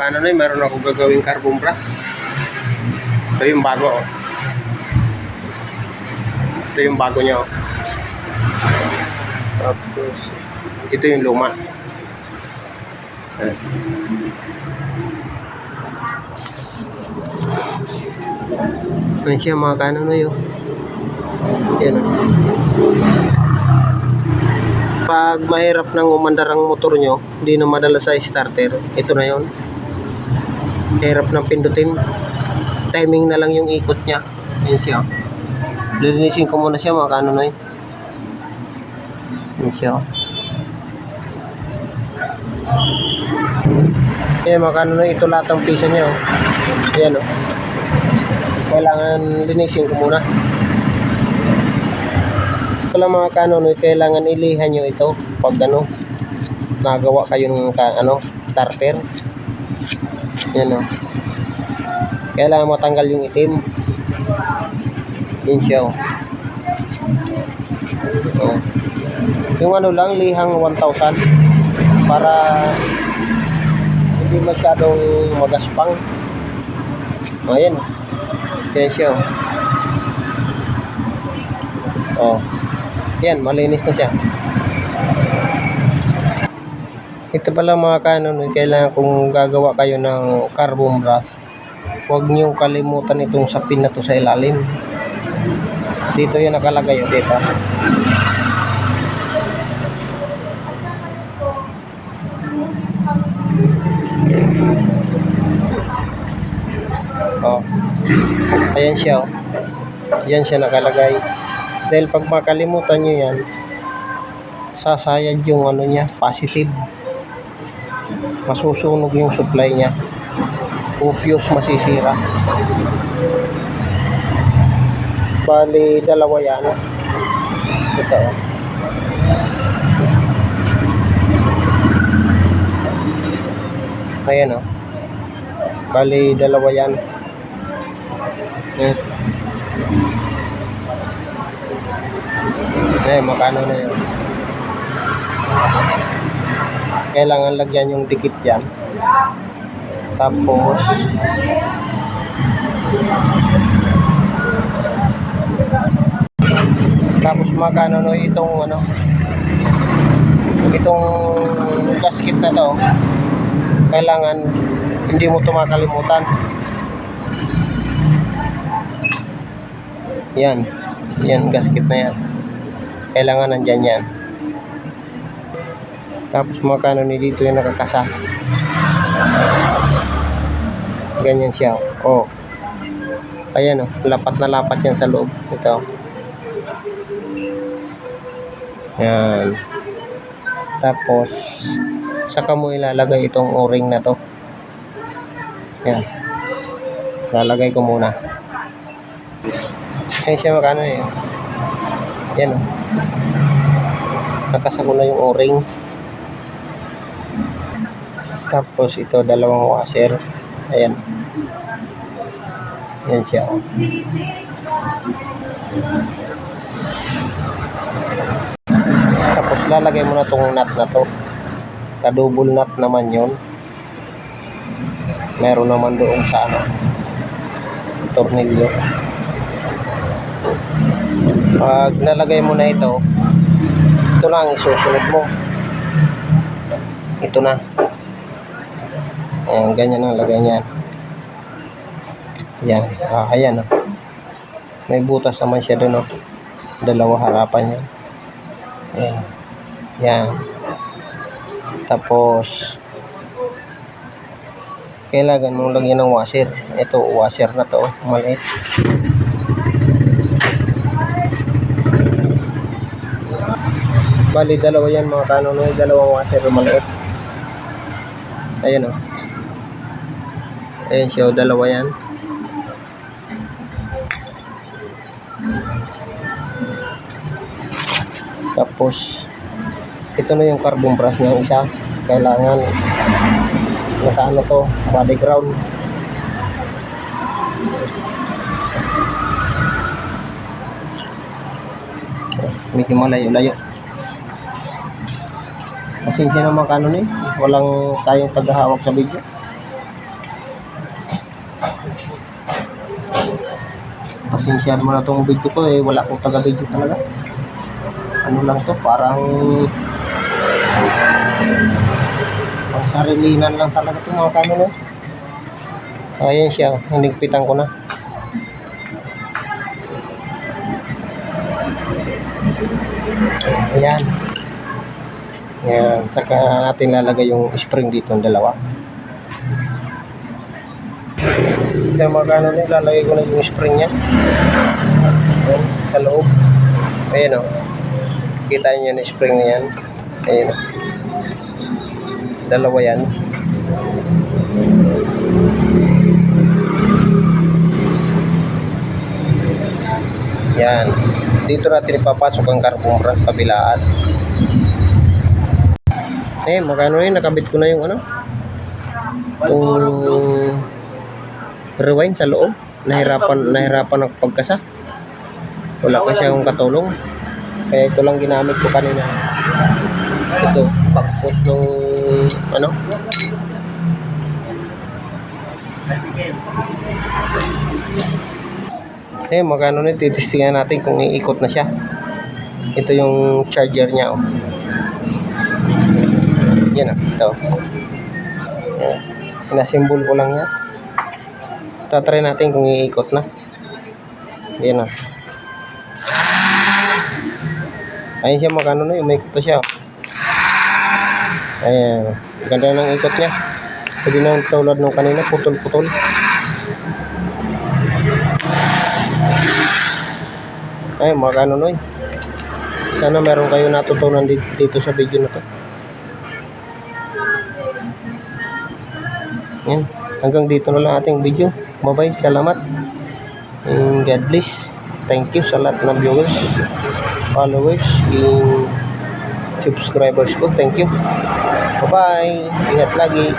kano na meron ako gagawing carbon brush. Ito yung bago oh. Ito yung bago niya oh. Tapos ito yung luma. Ayan. Ayan siya mga kano na yun. Yan oh. Pag mahirap nang umandar ang motor nyo, hindi na madala sa starter, ito na yon. Hirap nang pindutin. Timing na lang yung ikot niya. Yan siya. Lilinisin ko muna siya mga kano na yun. Yan siya. Yan mga kano na yun. ito lahat ang pisa niya. Oh. Yan oh. Kailangan linisin ko muna pala mga kanon, eh, kailangan ilihan nyo ito pag ano, nagawa kayo ng ka, ano, starter. Yan o. Kailangan matanggal yung itim. Yan siya o. O. Yung ano lang, lihang 1,000 para hindi masyadong magaspang. Ayan. Yan siya o. Oh. Yan, malinis na siya. Ito pala mga kanon, kailangan kung gagawa kayo ng carbon brush, huwag niyong kalimutan itong sapin na to sa ilalim. Dito yung nakalagay oh, dito. Oh. Ayan siya oh. Yan siya nakalagay. Dahil pag makalimutan nyo yan, sasayad yung ano niya, positive. Masusunog yung supply niya. O masisira. Bali, dalawa yan. Ito. oh. Ayan o. Bali, dalawa yan. Ayan. Eh, makano na yun. Kailangan lagyan yung dikit dyan. Tapos, tapos makano no itong ano, itong gasket na to, kailangan hindi mo ito makalimutan. Yan. Yan, gasket na yan kailangan nandyan yan tapos makano ni dito yung nakakasa. Ganyan siya oh. Ayan oh. Lapat na lapat yan sa loob. Ito. Yan. Tapos saka mo ilalagay itong o-ring na to. Yan. Lalagay ko muna. Ayan siya makano eh. Yan oh. Nakasako na yung o-ring tapos ito dalawang washer. Ayan. Yan siya. Tapos lalagay mo na tong nut na to. Kadouble nut naman yon meron naman doon sa ano tornilyo. Pag nalagay mo na ito ito lang isusunod mo. Ito na ayan ganyan ang lagay niyan yan ah, ayan oh. may butas naman siya doon oh. dalawa harapan niya ayan yan tapos kailangan mong lagyan ng washer ito washer na to oh, maliit Bali, dalawa yan mga kanon. May dalawang washer maliit. Ayan o. Ayan siya o, dalawa yan. Tapos, ito na yung carbon brush niya isa. Kailangan nakaano to, body ground. Medyo malayo-layo. Pasensya naman kano ni, walang tayong paghahawak sa video. Pasensyahan mo na tong video ko eh. Wala akong taga-video talaga. Ano lang to, parang pang sarilinan lang talaga to mga eh. Ayan siya, hinigpitan ko na. Ayan. Ayan, saka natin lalagay yung spring dito, ang dalawa. Kaya magkano na, lalagay ko na yung spring niya. Ayan, sa loob. Ayan o. Kita niyo yung spring na yan. Ayan o. Dalawa yan. Yan. Dito natin ipapasok ang carbon brush kabilaan. Eh, magkano yun? Nakabit ko na yung ano? Itong rewind sa loob. Nahirapan, nahirapan ako pagkasa. Wala kasi akong katulong. Kaya ito lang ginamit ko kanina. Ito, pag-post ng ano? Eh, magkano na titistingan natin kung iikot na siya. Ito yung charger niya. Oh. Yan ah, ito. Yan. Pinasimbol ko lang yan. Tatry natin kung iikot na. Yan ah. Ayun siya magkano na, umiikot na siya. oh. Ayan. Ganda ng ikot niya. Hindi na tulad nung kanina, putol-putol. Ay, mga kanonoy. Sana meron kayo natutunan di- dito sa video na to. Yan. Hanggang dito na lang ating video. Bye-bye. Salamat. And God bless. Thank you sa lahat ng viewers, followers, and subscribers ko. Thank you. Bye-bye. Ingat lagi.